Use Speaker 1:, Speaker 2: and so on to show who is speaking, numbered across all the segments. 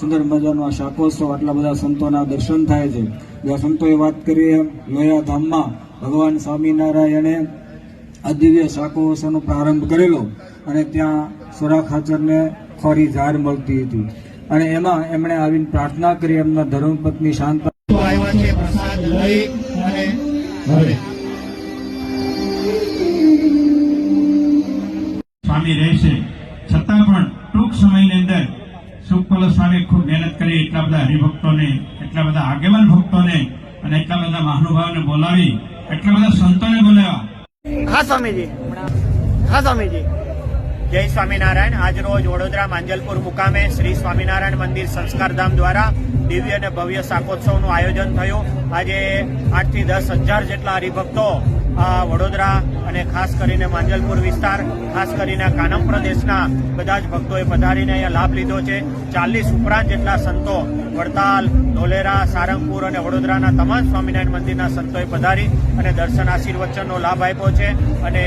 Speaker 1: સુંદર મજાનો આ શાકોત્સવ, આટલા બધા સંતોના દર્શન થાય છે. જ્યાં સંતોએ વાત કરી એમ, લોયા ધામમાં ભગવાન સ્વામિનારાયણે આ દિવ્ય શાકોત્સવનો પ્રારંભ કરેલો અને ત્યાં સોરા ખાચરને ખોરી ઝાર મળતી હતી. અને એમાં એમણે આવીને પ્રાર્થના કરી એમના ધર્મપત્ની શાંત
Speaker 2: પ્રસાદ
Speaker 3: સ્વામી રહેશે. છતાં પણ ટૂંક સમયની અંદર સુખપલ સ્વામી ખૂબ મહેનત કરી એટલા બધા હરિભક્તોને, એટલા બધા આગેવાન ભક્તોને અને એટલા બધા મહાનુભાવોને બોલાવી, એટલા બધા સંતોને બોલાવ્યા.
Speaker 2: હા સ્વામીજી. હા સ્વામીજી. જય સ્વામિનારાયણ. આજ રોજ વડોદરા માંજલપુર મુકામે શ્રી સ્વામિનારાયણ મંદિર સંસ્કારધામ દ્વારા દિવ્ય અને ભવ્ય શાકોત્સવનું આયોજન થયું. આજે આઠથી દસ હજાર જેટલા હરિભક્તો વડોદરા અને ખાસ કરીને માંજલપુર વિસ્તાર, ખાસ કરીને કાનમ પ્રદેશના બધા જ ભક્તોએ પધારીને અહીંયા લાભ લીધો છે. ચાલીસ ઉપરાંત જેટલા સંતો વડતાલ, ધોલેરા, સારંગપુર અને વડોદરાના તમામ સ્વામિનારાયણ મંદિરના સંતોએ પધારી અને દર્શન આશીર્વચનનો લાભ આપ્યો છે. અને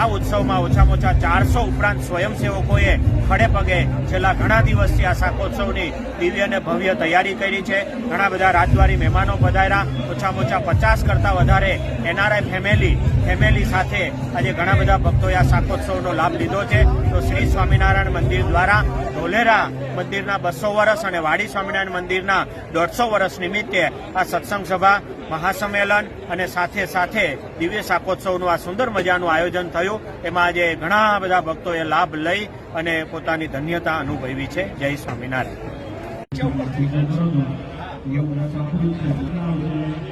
Speaker 2: આ ઉત્સવમાં ઓછામાં ઓછા ચારસો ઉપરાંત સ્વયંસેવકોએ ખડે પગે છેલ્લા ઘણા દિવસથી આ શાકોત્સવની દિવ્ય અને ભવ્ય તૈયારી કરી છે. ઘણા બધા રાજદ્વારી મહેમાનો પધાર્યા. ઓછામાં ઓછા પચાસ કરતાં વધારે એનઆરઆઈ ફેમિલી ફેમિલી સાથે આજે ઘણા બધા ભક્તોએ આ શાકોત્સવનો લાભ લીધો છે. તો શ્રી સ્વામિનારાયણ મંદિર દ્વારા ધોલેરા મંદિરના બસો વર્ષ અને વાડી સ્વામિનારાયણ મંદિરના દોઢસો વર્ષ નિમિત્તે આ સત્સંગ સભા, મહાસંમેલન અને સાથે સાથે દિવ્ય શાકોત્સવનું આ સુંદર મજાનું આયોજન થયું. એમાં આજે ઘણા બધા ભક્તોએ લાભ લઈ અને પોતાની ધન્યતા અનુભવી છે. જય સ્વામિનારાયણ.